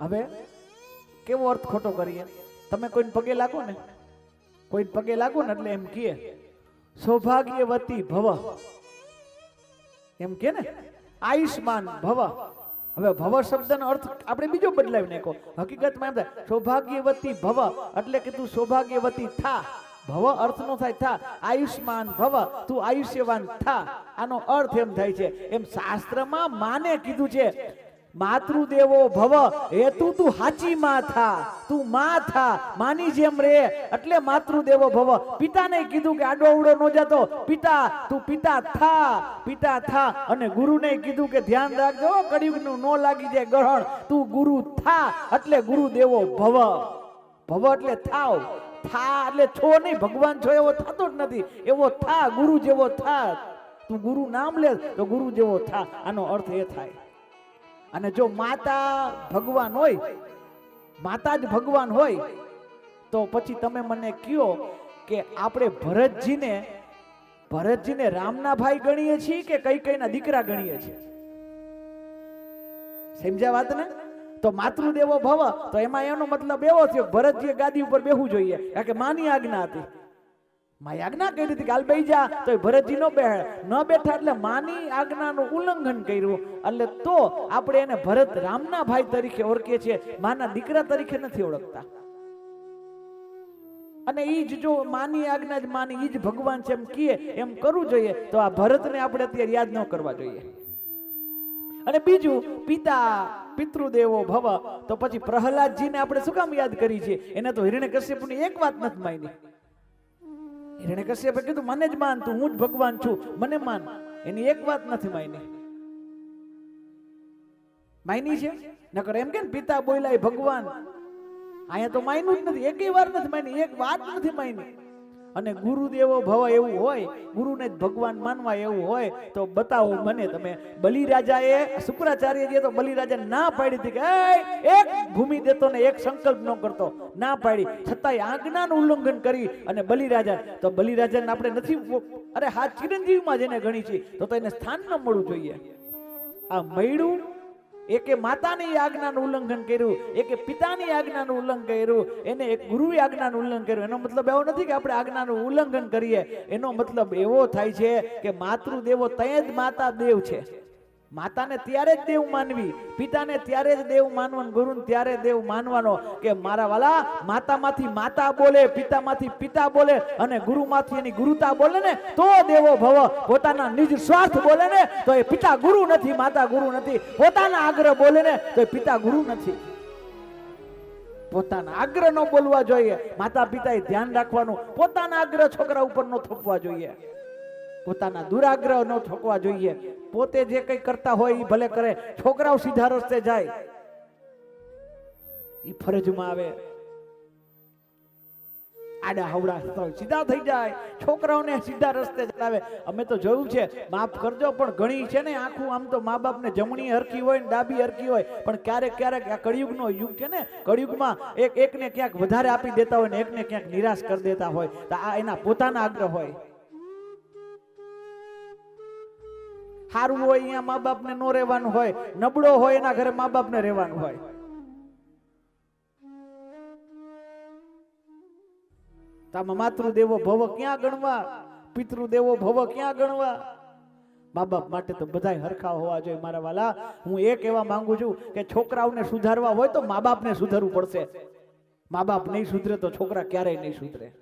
હવે કેવો અર્થ ખોટો કરીએ? તમે કોઈને પગે લાગો ને? કોઈને પગે લાગો ને એટલે એમ કહે સૌભાગ્યવતી ભવ. એમ કે ને આયુષ્માન ભવ. હવે ભવ શબ્દનો અર્થ આપણે બીજો બદલાવી નાખો હકીકતમાં એમ થાય, સૌભાગ્યવતી ભવ. એટલે કે તું સૌભાગ્યવતી થા. ભવ અર્થ નો થાય, થા. આયુષ્માન ભવ. તું આયુષ્યવાન થા. આનો અર્થ એમ થાય છે, એમ શાસ્ત્રમાં માને કીધું છે માતૃદેવો ભવ હેતુ તું હાચી માં થા, તું માં થા, માની જેમ રે. એટલે માતૃદેવો ભવ. પિતાને કીધું કે આડો અવડો નો જતો. પિતા, તું પિતા થા પિતા થા. અને ગુરુને કીધું કે ધ્યાન રાખજો, કળિયુગનું નો લાગી જાય ગ્રહણ. તું ગુરુ થા, એટલે ગુરુદેવો ભવ. ભવ એટલે થાવ. થા એટલે છો નહીં. ભગવાન છો એવો થતો જ નથી. એવો થા, ગુરુ જેવો થા. તું ગુરુ નામ લે તો ગુરુ જેવો થા. આનો અર્થ એ થાય. અને જો માતા ભગવાન હોય, માતા જ ભગવાન હોય, તો પછી તમે મને કયો કે આપણે ભરતજીને ભરતજીને રામના ભાઈ ગણીએ છીએ કે કઈ કઈના દીકરા ગણીએ છીએ? સમજ્યા વાત ને? તો માતૃદેવો ભવ, તો એમાં એનો મતલબ એવો થયો ભરતજી ભરતજીએ ગાદી ઉપર બેહવું જોઈએ. કારણ કે માની આજ્ઞા હતી. મારી આજ્ઞા કહી હતી કે હાલ બેહી જા. તો ભરતજી નો બેહ. ન બેઠા એટલે માની આજ્ઞાનું ઉલ્લંઘન કર્યું. એટલે તો આપણે એને ભરત રામના ભાઈ તરીકે ઓળખીએ છીએ. માના દીકરા તરીકે નથી ઓળખતા. અને ઈ જ જો માની આજ્ઞા જ માની, ઈ જ ભગવાન છે એમ કીએ, એમ કરવું જોઈએ, તો આ ભરતને આપણે અત્યારે યાદ ન કરવા જોઈએ. અને બીજું, પિતા પિતૃદેવો ભવ. તો પછી પ્રહલાદજીને આપણે શું કામ યાદ કરી છે એને તો હિરણ્યકશ્યપની એક વાત નથી માની. હિરણ્યકશ્યપે કીધું, મને જ માન, તું, હું જ ભગવાન છું. મને માન. એની એક વાત નથી માયની. માયની છે? નકર એમ કે પિતા બોલ્યા ભગવાન. અહીંયા તો માયનું જ નથી. એકેય વાર નથી માની એક વાત નથી માની અને ગુરુદેવો ભવ એવું હોય, ગુરુને જ ભગવાન માનવા એવું હોય, તો બતાવો મને તમે. બલિરાજાએ, શુક્રાચાર્યજીએ તો બલિરાજા ના પાડી હતી કે એક ભૂમિ દેતો ને એક સંકલ્પ ન કરતો. ના પાડી. છતાંય આજ્ઞાનું ઉલ્લંઘન કરી અને બલિરાજા, તો બલિરાજાને આપણે નથી અરે હા, ચિરંજીવીમાં જેને ગણી છે તો તો એને સ્થાન ન મળવું જોઈએ. આ મળ્યું એકે માતાની આજ્ઞાનું ઉલ્લંઘન કર્યું, એકે પિતાની આજ્ઞાનું ઉલ્લંઘન કર્યું, એને એક ગુરુ આજ્ઞાનું ઉલ્લંઘન કર્યું. એનો મતલબ એવો નથી કે આપણે આજ્ઞાનું ઉલ્લંઘન કરીએ. એનો મતલબ એવો થાય છે કે માતૃદેવો તય જ માતા દેવ છે. માતાને ત્યારે જ દેવ માનવી, પિતાને ત્યારે જ દેવ માનવાનું, ગુરુને ત્યારે દેવ માનવાનો કે મારા વાલા, માતામાંથી માતા બોલે, પિતામાંથી પિતા બોલે અને ગુરુમાંથી એની ગુરુતા બોલે ને, તો દેવો ભવ. પોતાના નિજ સ્વાર્થ બોલે ને, તો એ પિતા ગુરુ નથી, માતા ગુરુ નથી. પોતાના આગ્રહ બોલે ને, તો એ પિતા ગુરુ નથી. પોતાના આગ્રહ ન બોલવા જોઈએ. માતા પિતાએ ધ્યાન રાખવાનું. પોતાના આગ્રહ છોકરા ઉપર ન થોપવા જોઈએ. પોતાના દુરાગ્રહ ન ઠોકવા જોઈએ. પોતે જે કંઈ કરતા હોય એ ભલે કરે. છોકરાઓ સીધા રસ્તે જાય. એ ફરજમાં આવે. આડા હવડા સીધા થઈ જાય. છોકરાઓને સીધા રસ્તે ચલાવે અમે તો જોયું છે, માફ કરજો, પણ ઘણી છે ને આખું આમ તો મા બાપને જમણી હરકી હોય ને ડાબી હરખી હોય. પણ ક્યારેક ક્યારેક આ કળિયુગનો યુગ છે ને, કળિયુગમાં એક એકને ક્યાંક વધારે આપી દેતા હોય ને એકને ક્યાંક નિરાશ કરી દેતા હોય. તો આ એના પોતાના આગ્રહ હોય. સારું હોય, અહીંયા મા બાપને નો રહેવાનું હોય, નબળો હોય, એના ઘરે મા બાપને રહેવાનું હોય. તામાં માતૃ માતૃદેવો ભવ ક્યાં ગણવા? પિતૃદેવો ભવ ક્યાં ગણવા? મા બાપ માટે તો બધાય હરખા હોવા જોઈએ મારા વાલા. હું એ કહેવા માંગુ છું કે છોકરાઓને સુધારવા હોય તો મા બાપને સુધારવું પડશે. મા બાપ નહીં સુધરે તો છોકરા ક્યારેય નહીં સુધરે.